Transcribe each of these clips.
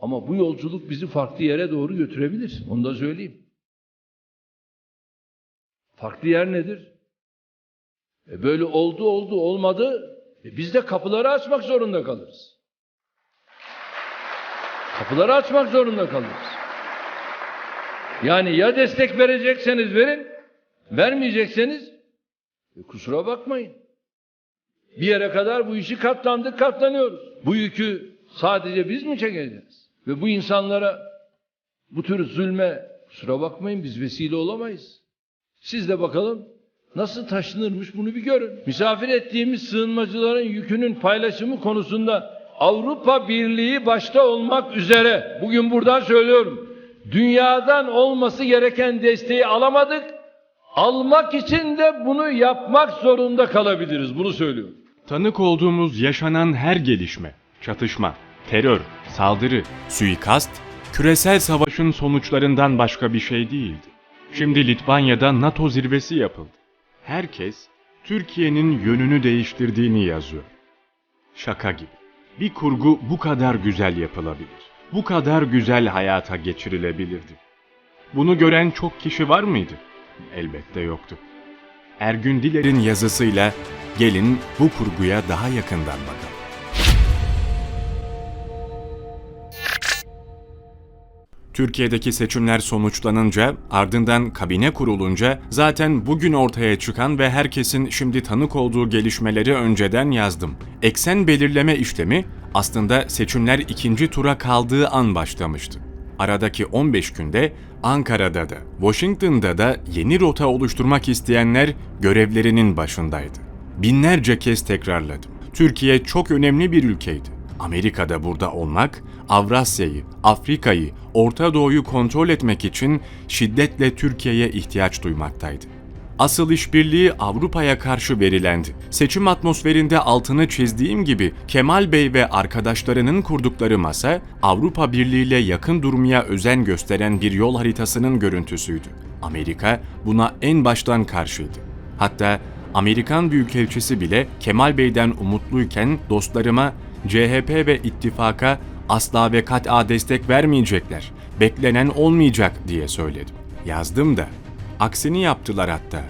Ama bu yolculuk bizi farklı yere doğru götürebilir. Onu da söyleyeyim. Farklı yer nedir? E böyle oldu oldu olmadı. E biz de kapıları açmak zorunda kalırız. Kapıları açmak zorunda kalırız. Yani ya destek verecekseniz verin, vermeyecekseniz e kusura bakmayın. Bir yere kadar bu işi katlandık, katlanıyoruz. Bu yükü sadece biz mi çekeceğiz? Ve bu insanlara bu tür zulme kusura bakmayın biz vesile olamayız. Siz de bakalım nasıl taşınırmış bunu bir görün. Misafir ettiğimiz sığınmacıların yükünün paylaşımı konusunda Avrupa Birliği başta olmak üzere bugün buradan söylüyorum. Dünyadan olması gereken desteği alamadık. Almak için de bunu yapmak zorunda kalabiliriz. Bunu söylüyorum. Tanık olduğumuz yaşanan her gelişme, çatışma, terör, saldırı, suikast, küresel savaşın sonuçlarından başka bir şey değildi. Şimdi Litvanya'da NATO zirvesi yapıldı. Herkes Türkiye'nin yönünü değiştirdiğini yazıyor. Şaka gibi. Bir kurgu bu kadar güzel yapılabilir. Bu kadar güzel hayata geçirilebilirdi. Bunu gören çok kişi var mıydı? Elbette yoktu. Ergün Diler'in yazısıyla gelin bu kurguya daha yakından bakalım. Türkiye'deki seçimler sonuçlanınca, ardından kabine kurulunca zaten bugün ortaya çıkan ve herkesin şimdi tanık olduğu gelişmeleri önceden yazdım. Eksen belirleme işlemi aslında seçimler ikinci tura kaldığı an başlamıştı. Aradaki 15 günde Ankara'da da, Washington'da da yeni rota oluşturmak isteyenler görevlerinin başındaydı. Binlerce kez tekrarladım. Türkiye çok önemli bir ülkeydi. Amerika'da burada olmak, Avrasya'yı, Afrika'yı, Orta Doğu'yu kontrol etmek için şiddetle Türkiye'ye ihtiyaç duymaktaydı. Asıl işbirliği Avrupa'ya karşı verilendi. Seçim atmosferinde altını çizdiğim gibi Kemal Bey ve arkadaşlarının kurdukları masa Avrupa Birliği ile yakın durmaya özen gösteren bir yol haritasının görüntüsüydü. Amerika buna en baştan karşıydı. Hatta Amerikan Büyükelçisi bile Kemal Bey'den umutluyken dostlarıma CHP ve ittifaka asla ve kat'a destek vermeyecekler, beklenen olmayacak diye söyledim. Yazdım da. Aksini yaptılar hatta.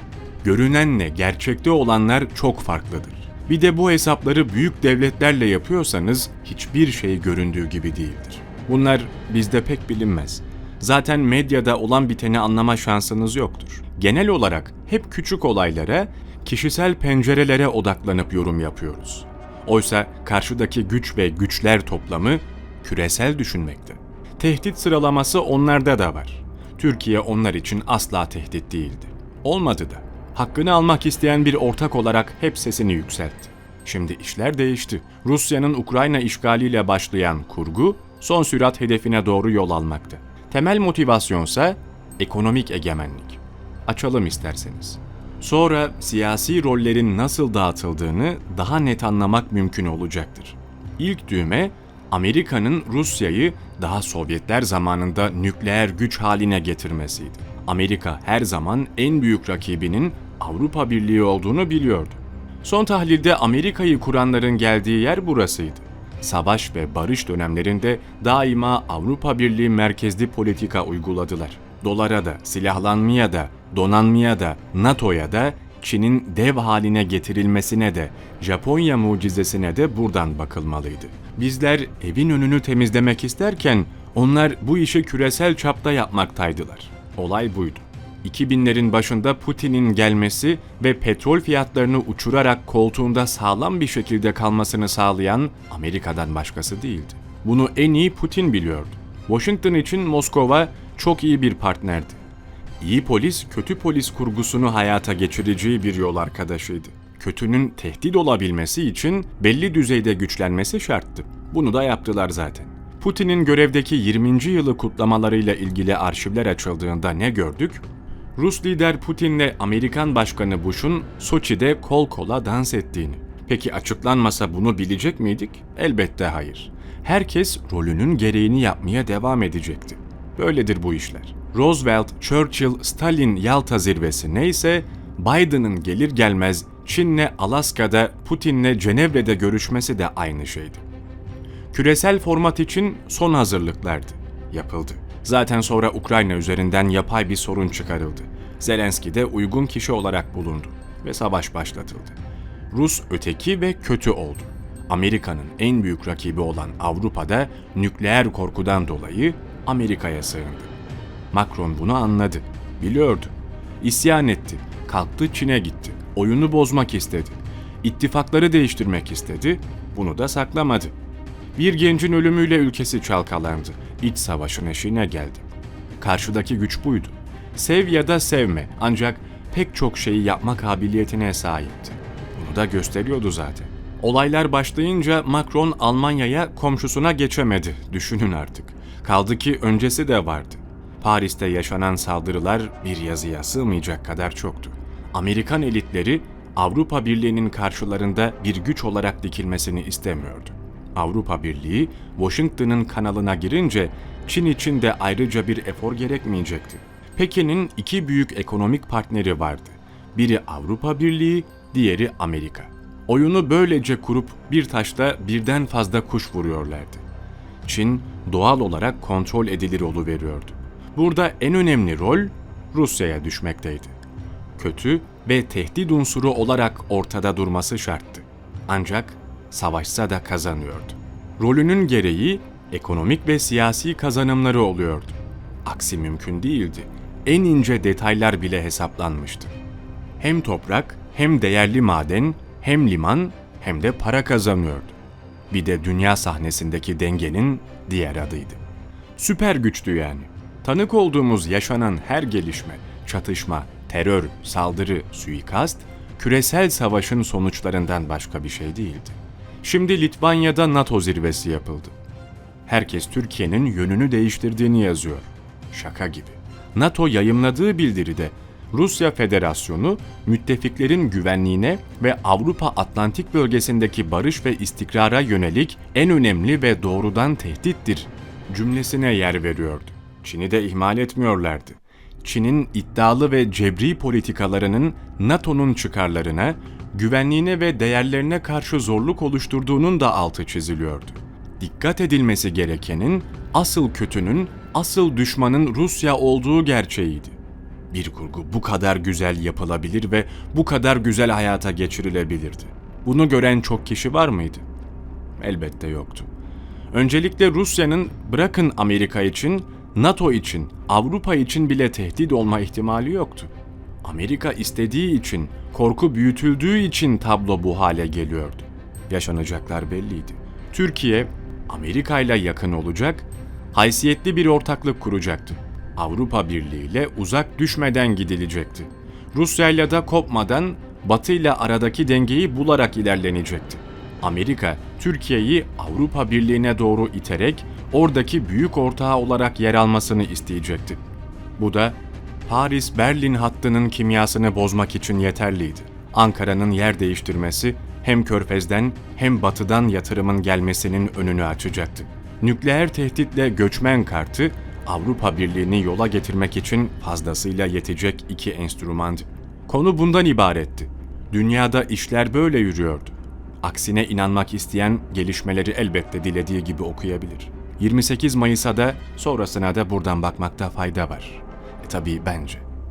Görünenle gerçekte olanlar çok farklıdır. Bir de bu hesapları büyük devletlerle yapıyorsanız hiçbir şey göründüğü gibi değildir. Bunlar bizde pek bilinmez. Zaten medyada olan biteni anlama şansınız yoktur. Genel olarak hep küçük olaylara, kişisel pencerelere odaklanıp yorum yapıyoruz. Oysa karşıdaki güç ve güçler toplamı küresel düşünmekte. Tehdit sıralaması onlarda da var. Türkiye onlar için asla tehdit değildi. Olmadı da. Hakkını almak isteyen bir ortak olarak hep sesini yükseltti. Şimdi işler değişti. Rusya'nın Ukrayna işgaliyle başlayan kurgu son sürat hedefine doğru yol almakta. Temel motivasyonsa ekonomik egemenlik. Açalım isterseniz. Sonra siyasi rollerin nasıl dağıtıldığını daha net anlamak mümkün olacaktır. İlk düğme Amerika'nın Rusya'yı daha Sovyetler zamanında nükleer güç haline getirmesiydi. Amerika her zaman en büyük rakibinin Avrupa Birliği olduğunu biliyordu. Son tahlilde Amerika'yı kuranların geldiği yer burasıydı. Savaş ve barış dönemlerinde daima Avrupa Birliği merkezli politika uyguladılar. Dolara da, silahlanmaya da, donanmaya da, NATO'ya da, Çin'in dev haline getirilmesine de, Japonya mucizesine de buradan bakılmalıydı. Bizler evin önünü temizlemek isterken onlar bu işi küresel çapta yapmaktaydılar. Olay buydu. 2000'lerin başında Putin'in gelmesi ve petrol fiyatlarını uçurarak koltuğunda sağlam bir şekilde kalmasını sağlayan Amerika'dan başkası değildi. Bunu en iyi Putin biliyordu. Washington için Moskova çok iyi bir partnerdi. İyi polis, kötü polis kurgusunu hayata geçireceği bir yol arkadaşıydı. Kötünün tehdit olabilmesi için belli düzeyde güçlenmesi şarttı. Bunu da yaptılar zaten. Putin'in görevdeki 20. yılı kutlamalarıyla ilgili arşivler açıldığında ne gördük? Rus lider Putin'le Amerikan Başkanı Bush'un Soçi'de kol kola dans ettiğini. Peki açıklanmasa bunu bilecek miydik? Elbette hayır. Herkes rolünün gereğini yapmaya devam edecekti. Böyledir bu işler. Roosevelt, Churchill, Stalin Yalta zirvesi neyse Biden'ın gelir gelmez Çin'le Alaska'da, Putin'le Cenevre'de görüşmesi de aynı şeydi. Küresel format için son hazırlıklardı. Yapıldı. Zaten sonra Ukrayna üzerinden yapay bir sorun çıkarıldı. Zelenski de uygun kişi olarak bulundu ve savaş başlatıldı. Rus öteki ve kötü oldu. Amerika'nın en büyük rakibi olan Avrupa'da nükleer korkudan dolayı Amerika'ya sığındı. Macron bunu anladı, biliyordu. İsyan etti, kalktı Çin'e gitti, oyunu bozmak istedi. İttifakları değiştirmek istedi, bunu da saklamadı. Bir gencin ölümüyle ülkesi çalkalandı, iç savaşın eşiğine geldi. Karşıdaki güç buydu. Sev ya da sevme ancak pek çok şeyi yapma kabiliyetine sahipti. Bunu da gösteriyordu zaten. Olaylar başlayınca Macron Almanya'ya komşusuna geçemedi. Düşünün artık. Kaldı ki öncesi de vardı. Paris'te yaşanan saldırılar bir yazıya sığmayacak kadar çoktu. Amerikan elitleri Avrupa Birliği'nin karşılarında bir güç olarak dikilmesini istemiyordu. Avrupa Birliği, Washington'ın kanalına girince Çin için de ayrıca bir efor gerekmeyecekti. Pekin'in iki büyük ekonomik partneri vardı. Biri Avrupa Birliği, diğeri Amerika. Oyunu böylece kurup bir taşta birden fazla kuş vuruyorlardı. Çin doğal olarak kontrol edilir veriyordu. Burada en önemli rol Rusya'ya düşmekteydi. Kötü ve tehdit unsuru olarak ortada durması şarttı. Ancak savaşsa da kazanıyordu. Rolünün gereği ekonomik ve siyasi kazanımları oluyordu. Aksi mümkün değildi. En ince detaylar bile hesaplanmıştı. Hem toprak, hem değerli maden, hem liman, hem de para kazanıyordu. Bir de dünya sahnesindeki dengenin diğer adıydı. Süper güçtü yani. Tanık olduğumuz yaşanan her gelişme, çatışma, terör, saldırı, suikast, küresel savaşın sonuçlarından başka bir şey değildi. Şimdi Litvanya'da NATO zirvesi yapıldı. Herkes Türkiye'nin yönünü değiştirdiğini yazıyor. Şaka gibi. NATO yayımladığı bildiride Rusya Federasyonu müttefiklerin güvenliğine ve Avrupa Atlantik bölgesindeki barış ve istikrara yönelik en önemli ve doğrudan tehdittir cümlesine yer veriyordu. Çin'i de ihmal etmiyorlardı. Çin'in iddialı ve cebri politikalarının NATO'nun çıkarlarına, güvenliğine ve değerlerine karşı zorluk oluşturduğunun da altı çiziliyordu. Dikkat edilmesi gerekenin asıl kötünün, asıl düşmanın Rusya olduğu gerçeğiydi. Bir kurgu bu kadar güzel yapılabilir ve bu kadar güzel hayata geçirilebilirdi. Bunu gören çok kişi var mıydı? Elbette yoktu. Öncelikle Rusya'nın bırakın Amerika için, NATO için, Avrupa için bile tehdit olma ihtimali yoktu. Amerika istediği için, korku büyütüldüğü için tablo bu hale geliyordu. Yaşanacaklar belliydi. Türkiye, Amerika ile yakın olacak, haysiyetli bir ortaklık kuracaktı. Avrupa Birliği ile uzak düşmeden gidilecekti. Rusya ile de kopmadan Batı ile aradaki dengeyi bularak ilerlenecekti. Amerika, Türkiye'yi Avrupa Birliği'ne doğru iterek oradaki büyük ortağı olarak yer almasını isteyecekti. Bu da Paris-Berlin hattının kimyasını bozmak için yeterliydi. Ankara'nın yer değiştirmesi hem Körfez'den hem Batı'dan yatırımın gelmesinin önünü açacaktı. Nükleer tehditle göçmen kartı Avrupa Birliği'ni yola getirmek için fazlasıyla yetecek iki enstrümandı. Konu bundan ibaretti. Dünyada işler böyle yürüyordu. Aksine inanmak isteyen gelişmeleri elbette dilediği gibi okuyabilir. 28 Mayıs'a da sonrasına da buradan bakmakta fayda var. E tabii bence.